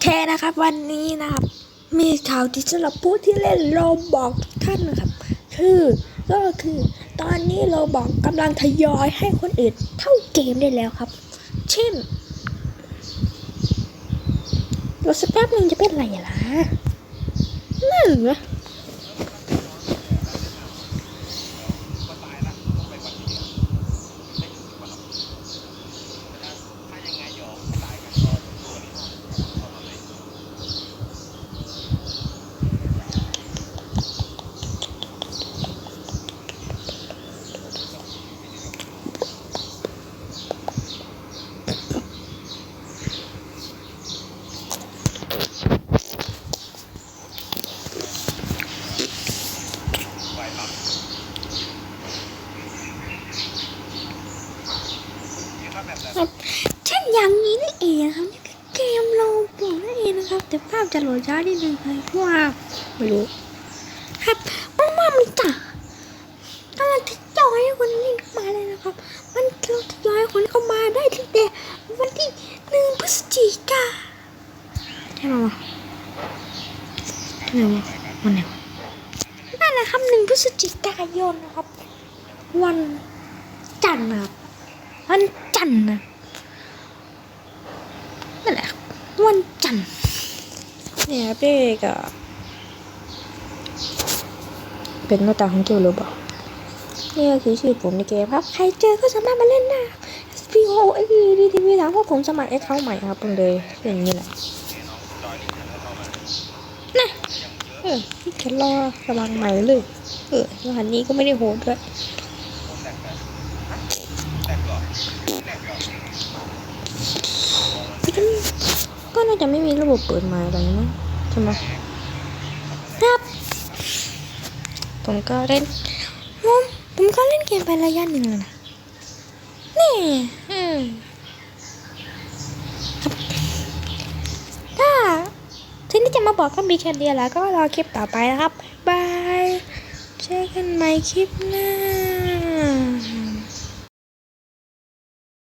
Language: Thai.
เคนะครับ วันนี้นะครับ มีข่าวที่สำหรับผู้ที่เล่นโรบอกทุกท่านนะครับ คือก็คือตอนนี้โรบอกกำลังทยอยให้คนอื่นเท่าเกมได้แล้วครับ เช่นรถสแป๊บนึงจะเป็นอะไรล่ะนั่นเห ครับเช่นอย่างนี้นี่เองนะครับนี่คือเกมโลบอกนั่นเองนะครับ แต่ภาพจะโหลดช้านิดนึงครับเพราะว่าไม่รู้ครับเพราะว่ามันจะกำลังทยอยคนเล่นเข้ามาเลยนะครับ มันกำลังทยอยคนเข้ามาได้ตั้งแต่วันที่หนึ่งพฤศจิกาใช่ไหมวะไหนวะวันไหนวะ นะครับหนึ่งพฤศจิกายนนะครับ วันจันทร์นะครับวันจันทร์นะนั่นแหละวันจันทร์เนี่ยเด็กอะเป็นหน้าตาของเกมโรบอกนี่ก็คือชื่อผมในเกมครับ ใครเจอก็สามารถมาเล่นได้ S P O X D T V ถามว่าผมสมัคร X เข้าใหม่ครับผมเลยเป็นอย่างนี้แหละ เออแค่รอสมัครใหม่เลย เออรหัสนี้ก็ไม่ได้โหดด้วยก็น่าจะไม่มีระบบเปิดไมค์อะไรมั้งใช่ไหมครับ ผมก็เล่นผมผมก็เล่นเกมไประยะหนึ่งแล้วนะนี่อืมครับถ้าที่นี่จะมา บอกก็มีแค่เดียวแล้วก็รอคลิปต่อไปนะครับบายเจอกันใหม่คลิปหน้า